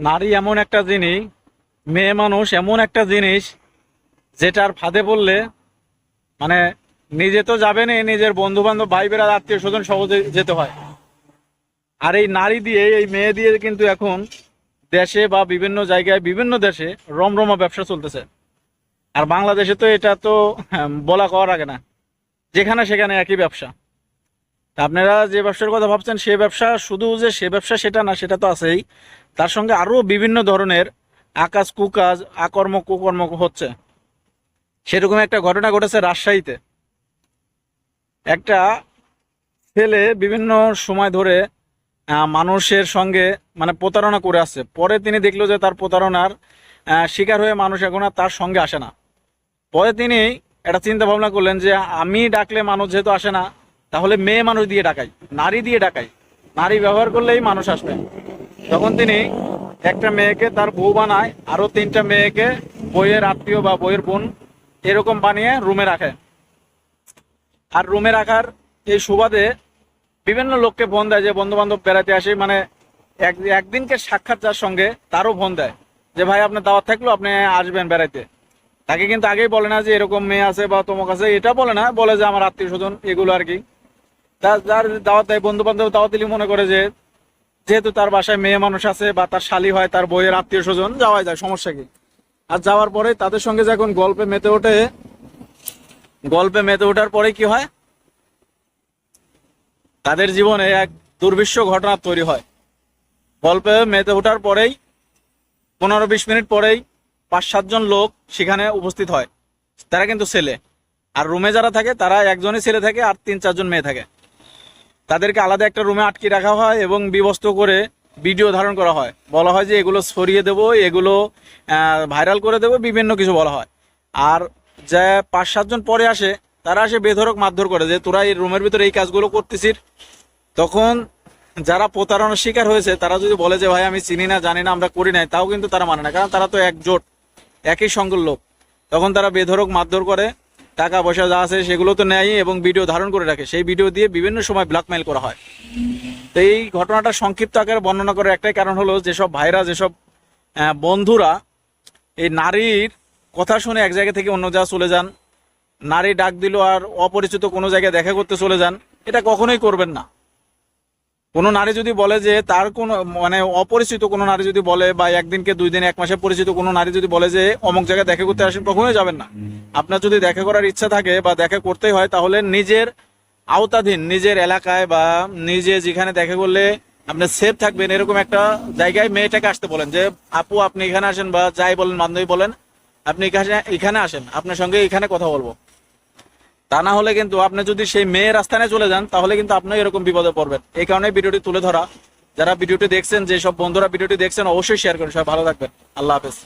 নারী এমন একটা জিনিস মেয়ে মানুষ এমন একটা জিনিস যেটার ফাঁদে পড়লে মানে নিজে তো যাবে না নিজের বন্ধু বান্ধব ভাই বেড়া আত্মীয় স্বজন সহজে যেতে হয়। আর এই নারী দিয়ে এই মেয়ে দিয়ে কিন্তু এখন দেশে বা বিভিন্ন জায়গায় বিভিন্ন দেশে রমরমা ব্যবসা চলতেছে। আর বাংলাদেশে তো এটা তো হ্যাঁ, বলা কওয়ার আগে না। যেখানে সেখানে একই ব্যবসা। আপনারা যে ব্যবসার কথা ভাবছেন, সে ব্যবসা শুধু যে সে ব্যবসা সেটা না, সেটা তো আছেই। তার সঙ্গে আরও বিভিন্ন ধরনের আকাশ কুকাজ, আকর্ম, কুকর্ম হচ্ছে। সেরকম একটা ঘটনা ঘটেছে রাজশাহীতে। একটা ছেলে বিভিন্ন সময় ধরে মানুষের সঙ্গে মানে প্রতারণা করে আসছে। পরে তিনি দেখল যে তার প্রতারণার শিকার হয়ে মানুষ এখন আর তার সঙ্গে আসে না। পরে তিনি একটা চিন্তা ভাবনা করলেন যে আমি ডাকলে মানুষ যেহেতু আসে না তাহলে মেয়ে মানুষ দিয়ে ডাকাই, নারী দিয়ে ডাকাই। নারী ব্যবহার করলেই মানুষ আসবে। তখন তিনি একটা মেয়েকে তার বউ বানায়, আরও তিনটা মেয়েকে বইয়ের আত্মীয় বা বইয়ের বোন এরকম বানিয়ে রুমে রাখে। আর রুমে রাখার এই সুবাদে বিভিন্ন লোককে ফোন দেয় যে বন্ধু বান্ধব বেড়াতে আসে। মানে এক, একদিনকে সাক্ষাৎ যার সঙ্গে তারও ফোন দেয় যে, ভাই, আপনার দাওয়াত থাকল, আপনি আসবেন বেড়াইতে। তাকে কিন্তু আগেই বলে না যে, এরকম মেয়ে আছে বা তোমার কাছে এটা বলে না, বলে যে, আমার আত্মীয় স্বজন এগুলো আর কি তার যার দাওয়াত দেয় বন্ধু বান্ধব দাওয়াত দিলে মনে করে যে, যেহেতু তার বাসায় মেয়ে মানুষ আছে বা তার শালি হয়, তার বইয়ের আত্মীয় স্বজন যাওয়া যায়, সমস্যা কি? আর যাওয়ার পরে তাদের সঙ্গে যখন গল্পে মেতে ওঠে, গল্পে মেতে ওঠার পরে কি হয়? তাদের জীবনে এক দুর্বিশ্ব ঘটনা তৈরি হয়। গল্পে মেতে ওঠার পরেই, পনেরো বিশ মিনিট পরেই পাঁচ সাতজন লোক সেখানে উপস্থিত হয়। তারা কিন্তু ছেলে। আর রুমে যারা থাকে, তারা একজনই ছেলে থাকে আর তিন চারজন মেয়ে থাকে। তাদেরকে আলাদা একটা রুমে আটকে রাখা হয় এবং বিবস্ত করে ভিডিও ধারণ করা হয়। বলা হয় যে এগুলো সরিয়ে দেবো, এগুলো ভাইরাল করে দেবো, বিভিন্ন কিছু বলা হয়। আর যে পাঁচ সাতজন পরে আসে, তারা আসে বেধরক মারধর করে যে তোরা এই রুমের ভিতরে এই কাজগুলো করতেছিস। তখন যারা প্রতারণার শিকার হয়েছে, তারা যদি বলে যে, ভাই, আমি চিনি না, জানি না, আমরা করি নাই, তাও কিন্তু তারা মানে না। কারণ তারা তো একজোট, একই সঙ্গের লোক। তখন তারা বেধরক মারধর করে। টাকা পয়সা যা আছে সেগুলো তো নেয় এবং ভিডিও ধারণ করে রাখে। সেই ভিডিও দিয়ে বিভিন্ন সময় ব্ল্যাকমেল করা হয়। তো এই ঘটনাটা সংক্ষিপ্ত আকারে বর্ণনা করার একটাই কারণ হলো যেসব ভাইরা, যেসব বন্ধুরা এই নারীর কথা শুনে এক জায়গা থেকে অন্য জায়গা চলে যান, নারী ডাক দিল আর অপরিচিত কোনো জায়গায় দেখা করতে চলে যান, এটা কখনোই করবেন না। কোনো নারী যদি বলে যে তার কোনো মানে অপরিচিত কোনো নারী যদি বলে বা একদিনকে দুই দিন এক মাসে পরিচিত কোনো নারী যদি বলে যে অমুক জায়গায় দেখা করতে আসেন কখনোই যাবেন না। আপনার যদি দেখা করার ইচ্ছা থাকে বা দেখা করতেই হয় তাহলে নিজের আওতাধীন নিজের এলাকায় বা নিজে যেখানে দেখা করলে আপনি সেফ থাকবেন এরকম একটা জায়গায় মেয়েটাকে আসতে বলেন যে আপু আপনি এখানে আসেন বা যাই বলেন বান্ধবী বলেন আপনি এখানে এখানে আসেন আপনার সঙ্গে এখানে কথা বলব। তা না হলে কিন্তু আপনি যদি সেই মেয়ের রাস্তায় চলে যান, তাহলে কিন্তু আপনি এরকম বিপদে পড়বেন। এই কারণে ভিডিওটি তুলে ধরা। যারা ভিডিওটি দেখছেন, যেসব বন্ধুরা ভিডিওটি দেখছেন, অবশ্যই শেয়ার করেন। সবাই ভালো থাকবেন। আল্লাহ হাফেজ।